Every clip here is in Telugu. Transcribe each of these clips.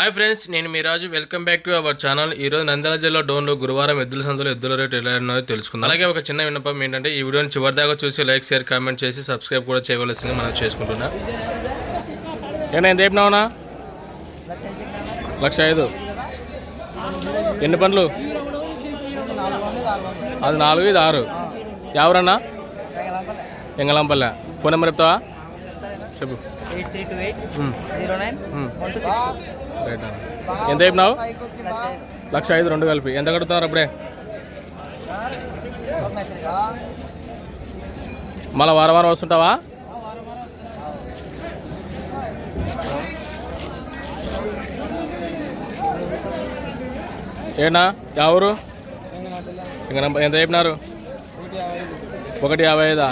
హాయ్ ఫ్రెండ్స్ నేను మీ Raju. Welcome back to our channel ఈ రోజు నంద్యాల జిల్లా డోన్లో గురువారం ఎద్దుల సందులో ఎద్దుల రేటు ఎలా ఉన్నాయో తెలుసుకుందాం. అలాగే ఒక చిన్న విన్నపం ఏంటంటే ఈ వీడియోని చివరిదాకా చూసి లైక్ షేర్ కామెంట్ చేసి సబ్స్క్రైబ్ కూడా చేయవలసింది మనం చేసుకుంటున్నా. ఏనా ఎంత చెప్పినావునా లక్ష ఐదు. ఎన్ని పండ్లు? అది నాలుగు ఇది ఆరు. ఎవరన్నా ఎంగళంపల్లె. ఫోన్ నెంబర్ చెప్తావా? చెప్పు. Eight three two eight zero nine um. One two six right అన్న. ఎంత చెప్పినావు? లక్ష ఐదు రెండు కలిపి. ఎంత కడుతున్నారు అప్పుడే? మళ్ళీ వారం వారం వస్తుంటావా? ఏనా? ఎవరు ఇంకా ఎంత చెప్పినారు? ఒకటి యాభై ఐదా?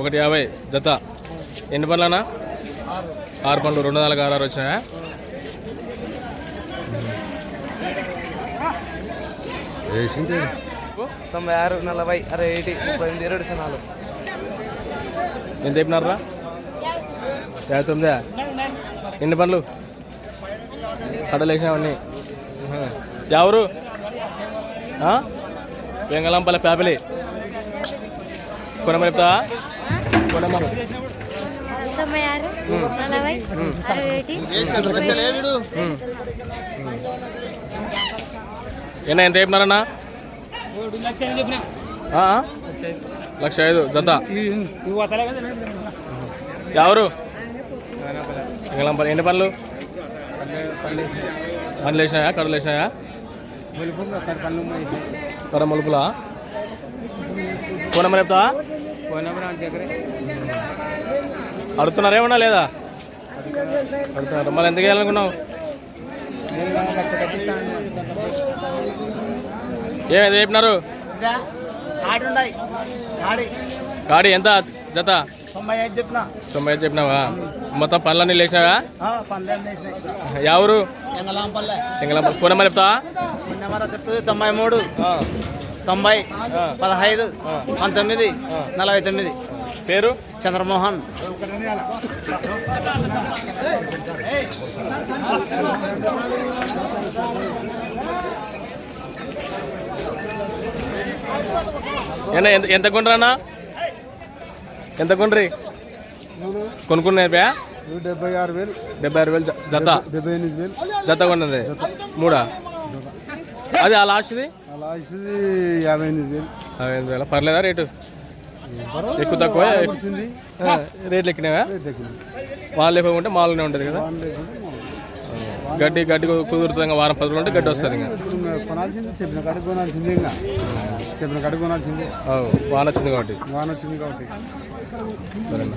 ఒకటి యాభై. జత. ఎన్ని పనులనా ఆరు పనులు. రెండు నాలుగు ఆరు ఆరు వచ్చినాయా? తొంభై ఆరు నలభై అరవై ఎయిటీ ముప్పై ఎనిమిది ఇరవై నాలుగు ఎంత చెప్పినారా యాభై తొమ్మిదా ఎన్ని పనులు కడలు వేసినావన్నీ. ఎవరు? వెంగళంపల్లి పేపలి కొనమని చెప్తా కొనమని తొంభై ఆరు నలభై అరవై ఒకటి ఎన్న ఎంత చెప్పినారన్నా? లక్ష ఐదు జత? ఎవరు? ఎన్ని పనులు? పనులు వేసినాయా కడలు వేసినాయా? కర మలుపులా? ఫోన్ నెంబర్ చెప్తా అడుగుతున్నారేమన్నా లేదా? అడుగుతున్నారు? మళ్ళీ ఎందుకు వేయాలనుకున్నావు? ఏమైంది చెప్పినారు గాడి ఎంత? జత? తొంభై ఐదు చెప్పినావా? మొత్తం పనులన్నీ లేచినావా? ఎవరు ఎంగలాంపల్లె ఫోన్ నెంబర్ చెప్తావా? తొంభై మూడు తొంభై. పదహైదు పంతొమ్మిది నలభై తొమ్మిది. పేరు? చంద్రమోహన్. ఏనా ఎంత ఎంత కొండ్రన్నా ఎంత కొండ్రి? కొనుక్కున్నాయి డెబ్బై ఆరు వేలు. డెబ్బై ఆరు వేలు జత? డెబ్బై ఎనిమిది వేలు. జత కొన్నది? మూడా? అది ఆ లాస్ట్ది? అలా ఇస్తుంది యాభై ఎనిమిది వేలు. అరవై ఎనిమిది వేల? పర్లేదా రేటు? ఎక్కువ తక్కువ రేట్లు ఎక్కినావా? వాళ్ళు ఎక్కువ ఉంటే మాలోనే ఉంటుంది కదా? గడ్డి గడ్డి కుదురుతుంది ఇంకా వారం పది రోజులు గడ్డి వస్తుంది ఇంకా. ఇంకా కొనాల్సింది చెప్పిన కొనాల్సింది ఇంకా. చెప్పిన కొనాల్సింది. వాన వచ్చింది కాబట్టి. వాన వచ్చింది కాబట్టి. సరేనా.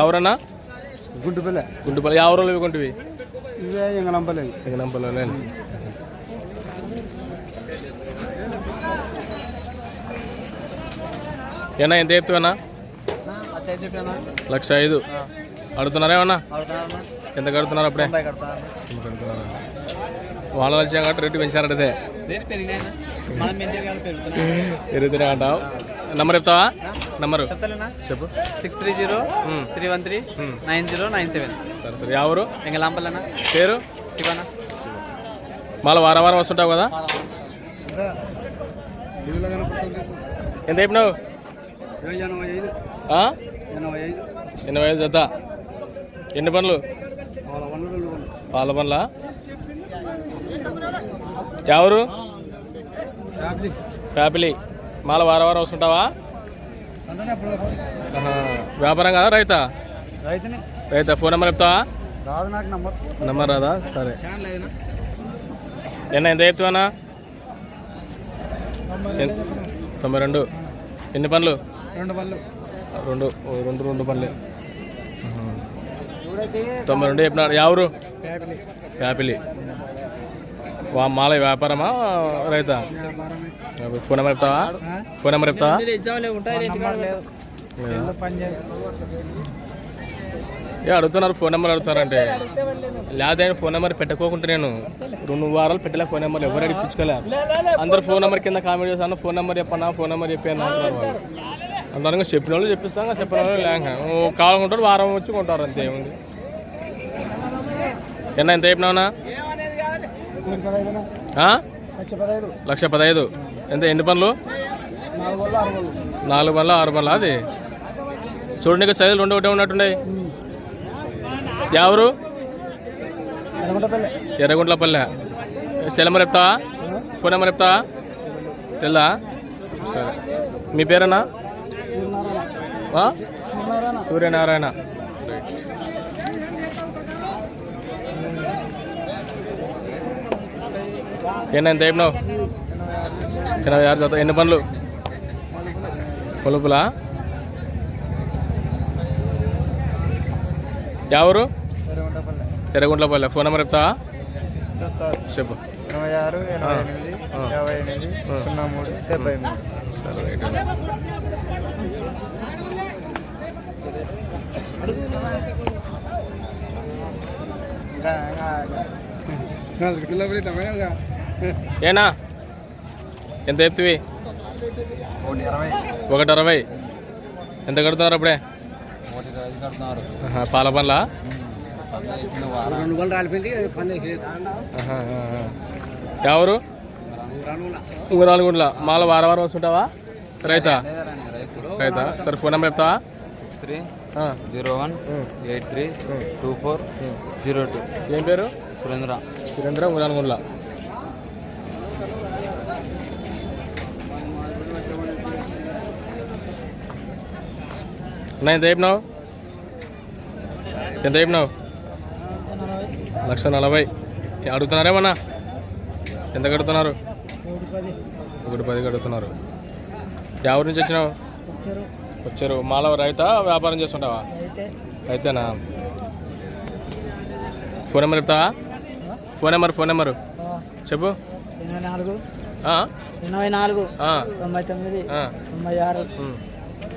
ఎవరన్నా? గుంటుపల్లె గుంటుపల్లి యావ రోజులు ఇవి కొంటివి ఇవే ఎంగళంపల్లె ఎగనంపల్లి ఏనా ఎంత చెప్తావన్నా లక్ష ఐదు అడుగుతున్నారా ఏమన్నా? ఎంత కడుతున్నారు అప్పుడే? కడుతున్నారా. వాళ్ళ వచ్చాం కాబట్టి రేటు పెంచారంటే పెరుగుతున్నాయి. పెరుగుతూనే అంటావు నంబర్ చెప్తావా? నంబరు. చెప్పు. Six three zero. Three one three. Nine zero nine seven. సరే సరే. ఎవరు ఎంగలాంపల్లెనా పేరు? శివనా? మళ్ళీ వారం వారం వస్తుంటావు కదా? ఎంత చెప్పినావు? ఎనభై ఐదు. ఆ? ఎనభై ఐదు. ఎనభై ఐదు జత ఎన్ని పనులు? వాళ్ళ వనరు రెండు వందలు. పాల పనుల ఎవరు. ఫ్యాపిలి మాల వారం వారం వస్తుంటావా. వ్యాపారం కదా రైతా? రైతా ఫోన్ నెంబర్ చెప్తావా? నంబర్. రాదా? సరే. ఎన్న ఎంత చెప్తావా తొంభై రెండు. ఎన్ని పనులు రెండు పళ్ళు రెండు రెండు రెండు పనులే. తొంభై రెండు చెప్పినాడు. ఎవరు? యాపిలి. వా మాల వ్యాపారమా రైతా? ఫోన్ నెంబర్ చెప్తావా? ఫోన్ నెంబర్ చెప్తావా? ఏ అడుగుతున్నారు ఫోన్ నెంబర్ అడుగుతారంటే. లేదా ఫోన్ నెంబర్ పెట్టుకోకుంటే నేను రెండు వారాలు పెట్టలే ఫోన్ నెంబర్ ఎవరు అడిగించుకోలే అందరు ఫోన్ నెంబర్. కింద కామెంట్ చేస్తాను ఫోన్ నెంబర్ చెప్పన్నా ఫోన్ నెంబర్ చెప్పాను అంటున్నారు వాళ్ళు. చెప్పిన వాళ్ళు చెప్పిస్తాం చెప్పిన వాళ్ళు లేక కావాలనుకుంటారు వారం వచ్చి కొంటారు అంతే ఏముంది. ఎన్న ఎంత చెప్పినావునా లక్ష పదహైదు. ఎంత ఎన్ని పనులు? నాలుగు ఆరు పనులు ఆరు పనులు అది? చూడండి సైజులు రెండు ఒకటే ఉన్నట్టున్నాయి. ఎవరు ఎర్రగుంట్లపల్లె. సెల్ నెంబర్ చెప్తావా? ఫోన్ నెంబర్ చెప్తావా? తెల్లా సరే. మీ పేరేనా సూర్యనారాయణ. ఏనా ఎంత చెప్పినావు ఎనభై ఆరు శాతం ఎన్ని పనులు కొలుపులా ఎవరు ఎర్రగుంట్లపల్లె ఫోన్ నెంబర్ చెప్తావా? చెప్తారు చెప్పు. ఎనభై ఆరు ఎనభై ఎనిమిది. యాభై ఎనిమిది సున్నా మూడు డెబ్బై మూడు సరే రైట్ ఇంకా ఏనా? ఎంత చెప్తివి ఒకటి అరవై ఎంత కడుతున్నారు అప్పుడే? పాల పనుల ఎవరు? ఉంగరాలు గుండ్ల మాల వారం వారం వస్తుంటావా? రైతా? రైతా. సరే ఫోన్ నెంబర్ చెప్తావా? Six three zero one eight three two four zero two. ఏం పేరు? సురేంద్ర. సురేంద్ర ఉంగరాలు అన్నా ఎంత చెప్పినావు? ఎంత చెప్పినావు? లక్ష నలభై. అడుగుతున్నారేమన్నా ఎంత కడుతున్నారు? ఒకటి పది కడుతున్నారు. ఎవరి నుంచి వచ్చినావు? వచ్చారు. మాల రైతా వ్యాపారం చేస్తుంటావా? అయితేనా ఫోన్ నెంబర్ చెప్తావా? Phone number phone number. చెప్పు. ఎనభై నాలుగు. ఎనభై నాలుగు. తొంభై తొమ్మిది. తొంభై ఆరు.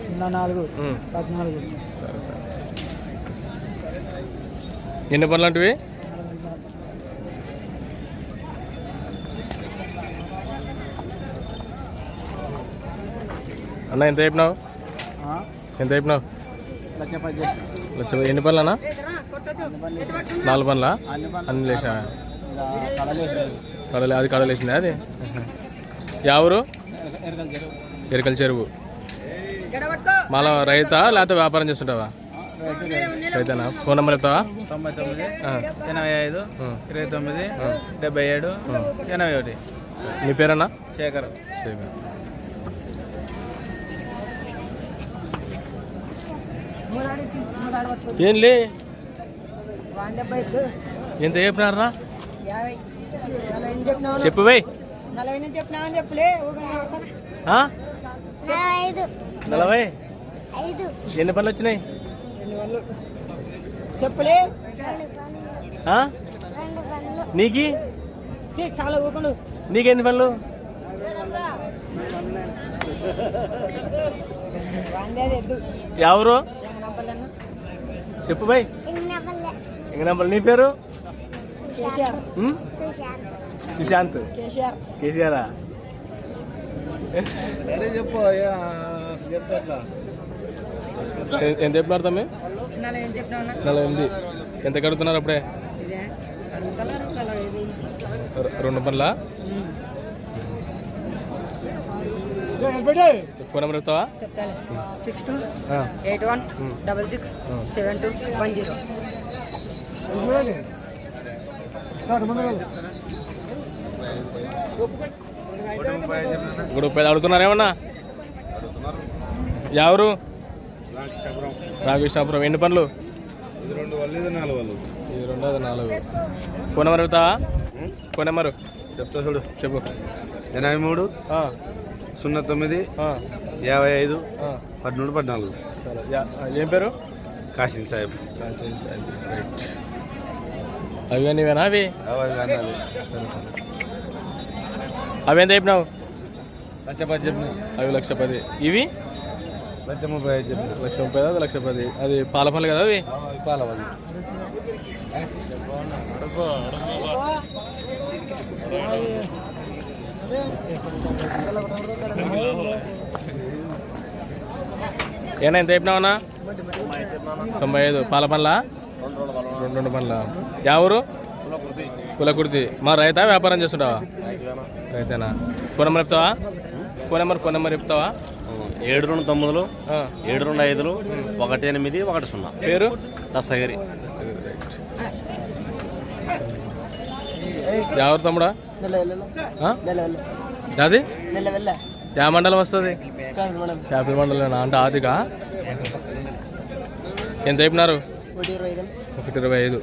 సున్నా నాలుగు. పద్నాలుగు. సరే సరే. ఎన్ని పనులు లాంటివి అన్న ఎంత చెప్పినావు? ఎంత చెప్పినావు? లక్ష పది లక్ష ఎన్ని పనులు? అన్న నాలుగు పనుల. అన్ని లేచా కడలే అది కడలేసిందా అది? ఎవరు ఎరకల చెరువు. మళ్ళా రైతా లేకపోతే వ్యాపారం చేస్తుంటావా? రైతానా? ఫోన్ నెంబర్ చెప్తావా తొంభై తొమ్మిది ఎనభై ఐదు. ఇరవై తొమ్మిది డెబ్బై ఏడు ఎనభై ఒకటి. నీ పేరన్నా? శేఖర్. శేఖర్. ఏంలే? ఎంత చెప్పినారా చెప్పు చెప్పులే నలభై? ఐదు. ఎన్ని పనులు వచ్చినాయి? చెప్పులే. నీకి? నీకెన్ని పనులు? ఎవరు? చెప్పు ఇంక నెంబర్ నీ పేరు? సుశాంత్. కేసీఆర్. కేసీఆరా? చెప్పు ఎంత చెప్పినారు తమ్మి? నలభై ఎనిమిది. ఎంత కడుతున్నారు అప్పుడే? రెండు పనుల ఫోన్ నెంబర్ చెప్తావా? Six two eight one double six seven two one zero ఇప్పుడు అడుగుతున్నారేమన్నా? ఎవరు రామకృష్ణాపురం ఎన్ని పనులు ఇది రెండు నాలుగు అది ఫోన్ నెంబరు చెప్తా చూడు చెప్పు ఎనభై మూడు సున్నా తొమ్మిది యాభై ఐదు. పద్మూడు పద్నాలుగు ఏం పేరు కాసిం సాహెబ్ రైట్ అవి నీవేనా అవి అవి సరే సరే అవి ఎంత చెప్పినావు లక్ష పది చెప్పిన అవి లక్ష పది ఇవి లక్ష ముప్పై ఐదు చెప్పిన. లక్ష ముప్పై అది లక్ష పది. అది పాల పనులు కదా అవి పాల వాళ్ళు ఏనా ఎంత చెప్పినావన్నా తొంభై ఐదు. పాల పనుల రెండు రెండు పనుల. యా ఊరు కుల కుర్తి. మా రైతా వ్యాపారం చేస్తుంటావా? రైతేనా? ఫోన్ నెంబర్ చెప్తావా? ఫోన్ నెంబర్ ఫోన్ నెంబర్ చెప్తావా? ఏడు రెండు తొమ్మిదిలు ఏడు రెండు ఐదులు ఒకటి ఎనిమిది ఒకటి సున్నా పేరు? దస్తగిరి ఎవరు తమ్ముడా? అది యా మండలం వస్తుంది? యాభై మండలం అంటే ఆదిగా ఎంత అయిపోయినారు? ఒకటి ఇరవై ఐదు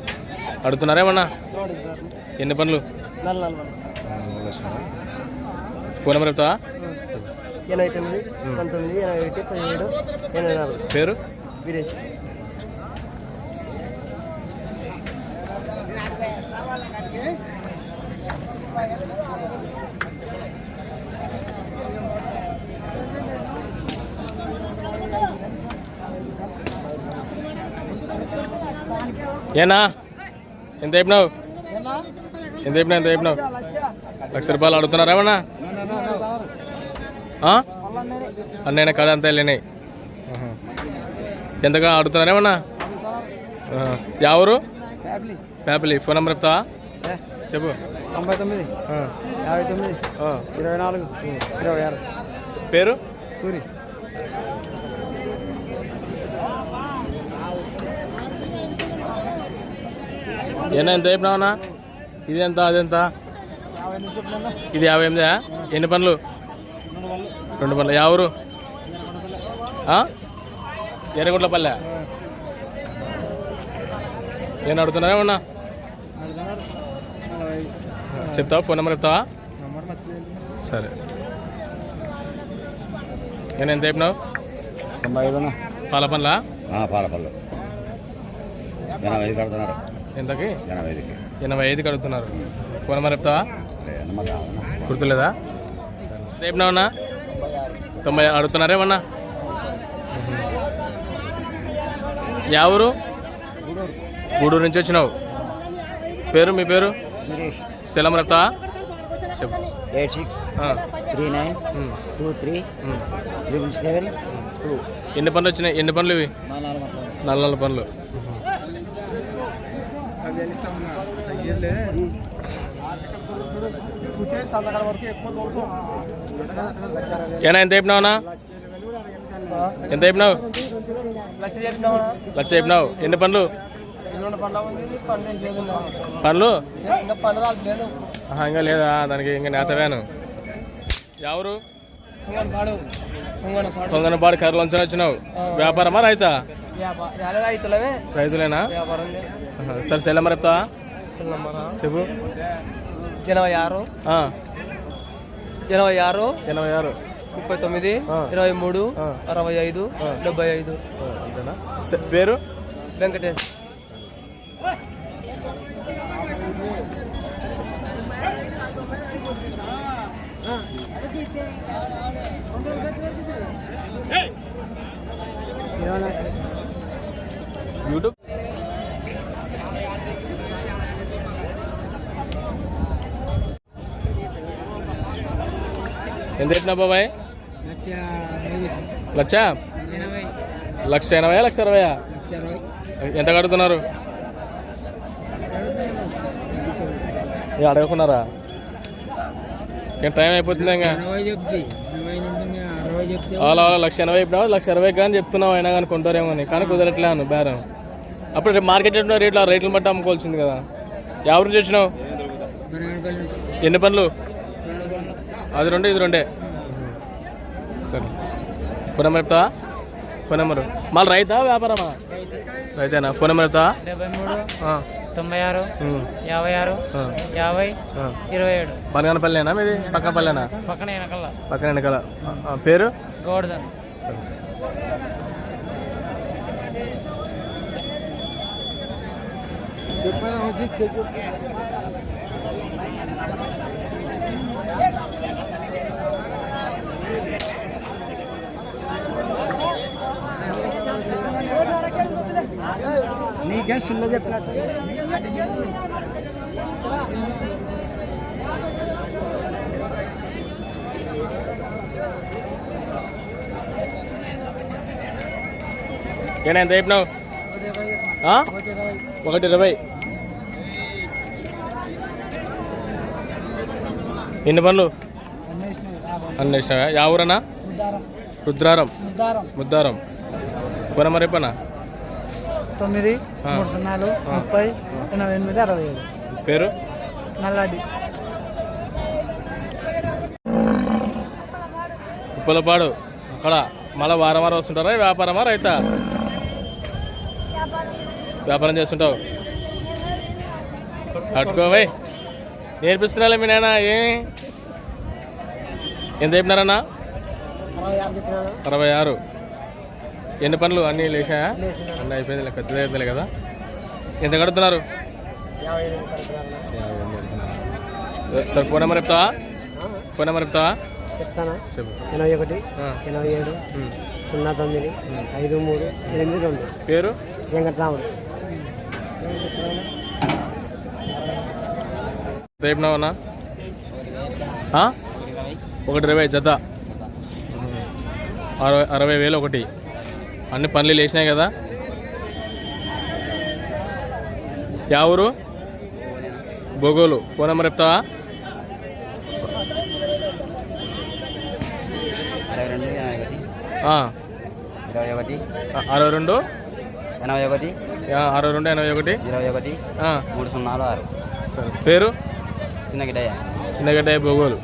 అడుగుతున్నారేమన్నా ఎన్ని పనులు. ఫోన్ నెంబర్ చెప్తావా? ఎనభై తొమ్మిది పంతొమ్మిది ఎనభై ఒకటి పదిహేడు ఎనభై నాలుగు. పేరు? వీరేష్. ఏనా? ఎంత అయిపోయినావు ఎంత అయిపోయినావు ఎంత అయిపోయినావు లక్ష రూపాయలు అడుగుతున్నారా ఏమన్నా? ఆ? అన్నయ్య కాడ అంతా వెళ్ళినాయి. ఎంతగా అడుగుతున్నారా ఏమన్నా. ఎవరు ప్యాపిలి ఫోన్ నెంబర్ చెప్తావా? చెప్పు. తొంభై తొమ్మిది. యాభై తొమ్మిది. ఇరవై నాలుగు. ఇరవై ఆరు. పేరు? సూరి. ఏనా ఎంత అయిపోయినావన్నా ఇది ఎంత అదెంత? ఇది యాభై ఎనిమిదా? ఎన్ని పనులు రెండు పనులు ఎవరు ఎర్రగుడ్లపల్లె నేను అడుగుతున్నానేమన్నా చెప్తావా? ఫోన్ నెంబర్ చెప్తావా? సరే. నేను ఎంత అయిపోయినావు తొంభై ఐదునా పాల పనులా ఎనభై ఐదు కడుతున్నారు ఎంతకి? ఎనభై ఐదుకి. ఎనభై ఐదుకి అడుగుతున్నారు. ఫోన్ నెంబర్ చెప్తావా? గుర్తులేదా? రేపునా తొంభై అడుగుతున్నారేమన్నా యా ఊరు? గూడూరు నుంచి వచ్చినావు. పేరు మీ పేరు? సెలం చెప్పు. Eight six three nine two three. Triple seven two. ఎన్ని పనులు వచ్చినాయి? ఎన్ని పనులు ఇవి? నాలుగు నల్ల పనులు. ఏనా ఎంత అయిపోయినావునా ఎంత లక్ష చెప్పినావా లక్ష అయిపోయినావు ఎన్ని పనులు పనులు ఇంకా లేదు. దానికి ఇంకా నేతవేను ఎవరు కొంగనపాడు. కర్రలోంచి వచ్చినావు. వ్యాపారమా రైతా? రైతులేనా? సరే సెల్ నెంబర్ చెప్తావా? చెప్పు. ఎనభై ఆరు. ఎనభై ఆరు. ఎనభై ఆరు. ముప్పై తొమ్మిది. ఇరవై మూడు. అరవై ఐదు. డెబ్బై ఐదు. అంతేనా? పేరు? వెంకటేష్. యూట్యూబ్? ఎంత చెప్పినా బాబాయ్? లక్ష? లక్ష ఎనభై లక్ష అరవై ఎంత కడుతున్నారు? ఇక అడగకున్నారా? ఇంకా టైం అయిపోతుంది ఇంకా. అలా అలా లక్ష ఎనభై చెప్పినావు? లక్ష అరవై కానీ చెప్తున్నావు అయినా కానీ కొంటారేమో అని. కానీ కుదరట్లే అను బేరం. అప్పుడు రేపు మార్కెట్ ఎట్లా రేట్లు ఆ రేట్లను బట్టి అమ్ముకోవాల్సింది కదా. ఎవరు నుంచి వచ్చినావు ఎన్ని పనులు? అది రెండు ఇది రెండే. సరే. ఫోన్ నెంబర్ చెప్తావా? Phone number. మళ్ళీ రైతా వ్యాపారమా? రైతేనా? ఫోన్ నెంబర్ చెప్తావా? డెబ్బై మూడు ఆ, తొంభై ఆరు యాభై ఆరు యాభై. ఇరవై ఏడు. బనగానపల్లినా మీది? పక్క పల్లెనా? పక్కన వెనకాల. పక్కన వెనకాల. పేరు? గోవర్ధన్. సరే చెప్పినట్టు ఏనా ఎంత చెప్పినావు? ఒకటి ఇరవై. ఎన్ని పనులు అన్ని ఇష్టమా యా ఊరన్నా? రుద్రారం. ముద్దారం. కొనమరేపనా తొమ్మిది. మూడు సున్నాలు ముప్పై ఎనభై ఎనిమిది అరవై ఏడు పేరు? నల్లాడి. ఉప్పలపాడు. అక్కడ మళ్ళీ వారం వారం వస్తుంటారా? వ్యాపారమా రైతా? వ్యాపారం చేస్తుంటావు. అట్టుకోవై నేర్పిస్తున్నాలే మీ నాయన ఏమి ఎంత చెప్పినారన్నా? అరవై ఆరు. ఎన్ని పనులు అన్నీ లేచాయా అన్నీ అయిపోయింది లెక్క పెద్దది అయిపోయింది కదా? ఎంత కడుతున్నారు? సార్ ఫోన్ నెంబర్ చెప్తావా? ఫోన్ నెంబర్ చెప్తావా? చెప్తానా? ఎనభై ఒకటి. ఎనభై ఏడు. సున్నా తొమ్మిది ఐదు మూడు ఎనిమిది రెండు. పేరు? వెంకట్రాముడు. రేపునావన్నా ఒకటి ఇరవై జత. అరవై అరవై వేలు ఒకటి. అన్ని పనులు లేచినాయి కదా? యా ఊరు? బొగోలు. ఫోన్ నెంబర్ చెప్తావా? అరవై రెండు ఎనభై ఒకటి అరవై రెండు. ఎనభై ఒకటి యా, అరవై రెండు ఎనభై ఒకటి. ఇరవై ఒకటి మూడు సున్నాలు ఆరు సరే పేరు? చిన్న గిడ్డయ్య చిన్నగడ్డ బొగోలు.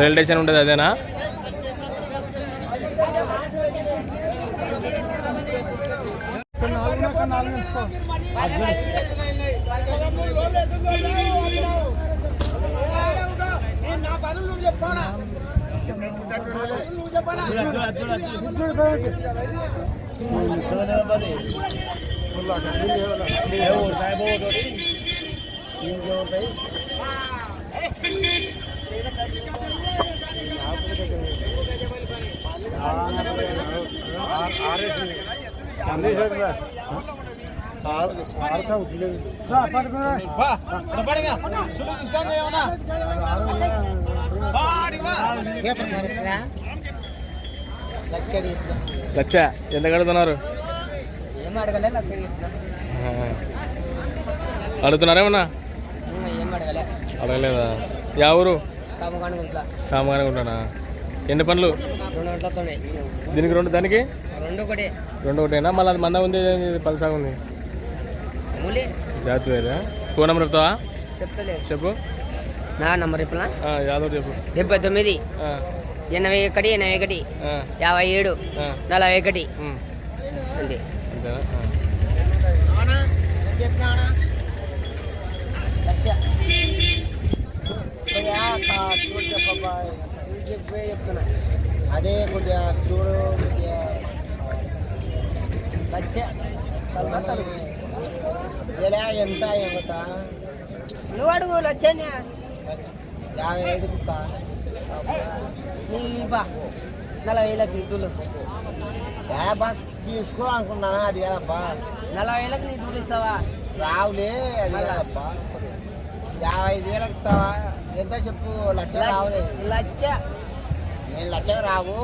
రైల్వే స్టేషన్ ఉంటుంది అదేనా? ఉంటాయి ఆర్ఎస్ అందేశ్వర లచ్చ ఎంత కడుతున్నారు. అడుగుతున్నారేమన్నా అడగలేదా? యా ఊరు? కామకాండ గుంట్ల కామగానే ఉంటానా ఎన్ని పనులు దీనికి రెండు దానికి? రెండు ఒకటి. రెండు ఒకటేనా? మళ్ళీ అది మంద ఉంది ఇది పలసాగా ఉంది. జాతి వేరే ఫోన్ నెంబర్ చెప్తావా? చెప్తలే. చెప్పు. నా నంబర్ ఆ, యాదవ్ చెప్పు. డెబ్బై తొమ్మిది ఎనభై ఒకటి ఎనభై ఒకటి యాభై ఏడు నలభై ఒకటి. అంతే. చెప్తున్నా అదే కొద్దిగా చూడు ఎలా ఎంత ఎంత నువ్వు అడుగు లచ్చనే యాభై ఐదు నీ బా నలభై వేలకు దూలు తీసుకో అనుకున్నానా? అది కాదప్పా నలభై వేలకు నీ దూలు ఇస్తావా? రావులే అది కాదప్పా యాభై ఐదు వేలకు ఇస్తావా? ఎంత చెప్పు? లక్ష రావులే. లక్ష. నేను లక్షకు రావు.